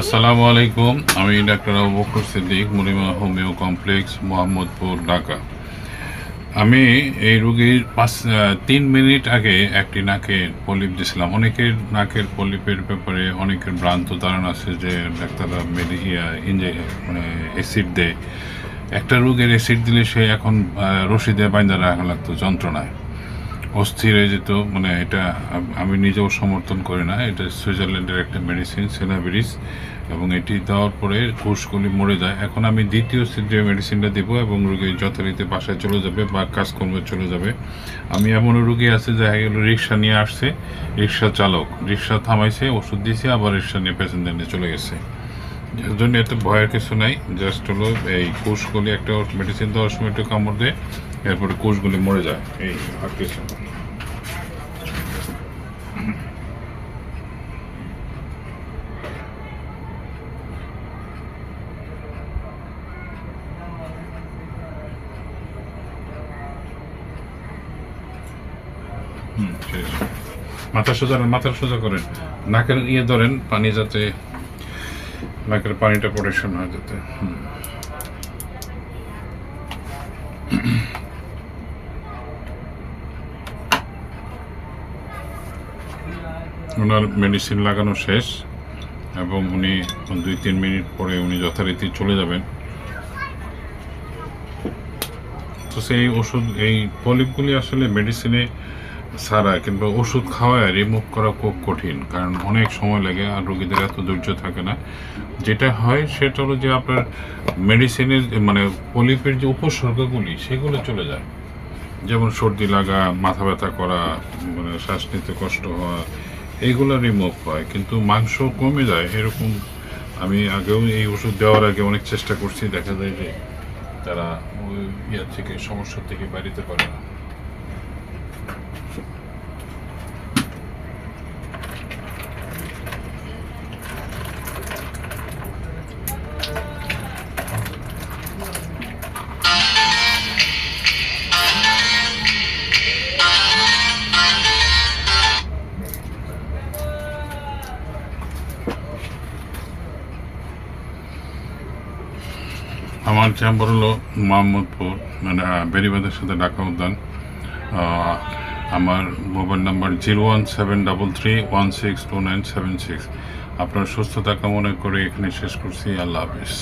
আসসালামু আলাইকুম, আমি doctor Abu Bakar Siddique Murima homeo complex, Mohammadpur, Dhaka. আমি এই রুগীর পাঁচ তিন মিনিট আগে একটি নাকে পলিপ দিয়েছিলাম। অনেকের নাকের পলিপের ব্যাপারে অনেকের ভ্রান্ত ধারণা আছে যে ডাক্তাররা মেডি ইঞ্জে মানে অ্যাসিড দেয়। একটা রোগের অ্যাসিড দিলে সে এখন রশিদে বাইন্দা রাখা লাগতো, যন্ত্রণায়। অস্থির হয়ে যেত মানে এটা আমি নিজেও সমর্থন করি না। এটা সুইজারল্যান্ডের একটা মেডিসিন সেনাবিরিস এবং এটি দেওয়ার পরে কোষগুলি মরে যায়। এখন আমি দ্বিতীয় যে মেডিসিনটা দেবো এবং রোগী যথারীতি বাসায় চলে যাবে বা কাজকর্মে চলে যাবে। আমি এমন রোগী আছে, দেখা গেল রিক্সা নিয়ে আসছে, রিক্সা চালক। রিক্সা থামাইছে, ওষুধ দিয়েছে আবার রিক্সা নিয়ে প্যাসেঞ্জার নিয়ে চলে গেছে। যার এত ভয়ের কিছু নাই জাস্ট হলো এই কোষগুলি, একটা মেডিসিন দেওয়ার সময় একটু কামড় দেয়, এরপরে কোষগুলি মরে যায়, এই আর কিছু। মাথা সোজা মাথা সোজা করেন নাকের ইয়ে ধরেন, পানি যাতে নাকের পানিটা প্রোটেকশন হয় যাতে। ওনার মেডিসিন লাগানো শেষ এবং উনি দুই তিন মিনিট পরে উনি যথারীতি চলে যাবেন। তো সেই ওষুধ, এই পলিপগুলি আসলে মেডিসিনে ছাড়া কিংবা ওষুধ খাওয়ায় রিমুভ করা খুব কঠিন, কারণ অনেক সময় লাগে আর রোগীদের এত ধৈর্য থাকে না। যেটা হয়, সেটা হলো যে আপনার মেডিসিনের মানে পলিপের যে উপসর্গগুলি, সেগুলো চলে যায়। যেমন সর্দি লাগা, মাথা ব্যথা করা মানে শ্বাস নিতে কষ্ট হওয়া এইগুলো রিমুভ হয়। কিন্তু মাংস কমে যায়, এরকম আমি আগেও এই ওষুধ দেওয়ার আগে অনেক চেষ্টা করছি। দেখা যায় যে তারা ওই ইয়ে থেকে, সমস্যা থেকে বাড়িতে পারে না। আমার চেম্বার হলো মোহাম্মদপুর মানে বেরিবাদের সাথে ঢাকা উদ্যান। আমার mobile number zero one seven double three one six two nine seven six. আপনার সুস্থতা কামনা করে এখানে শেষ করছি। আল্লাহ হাফিজ।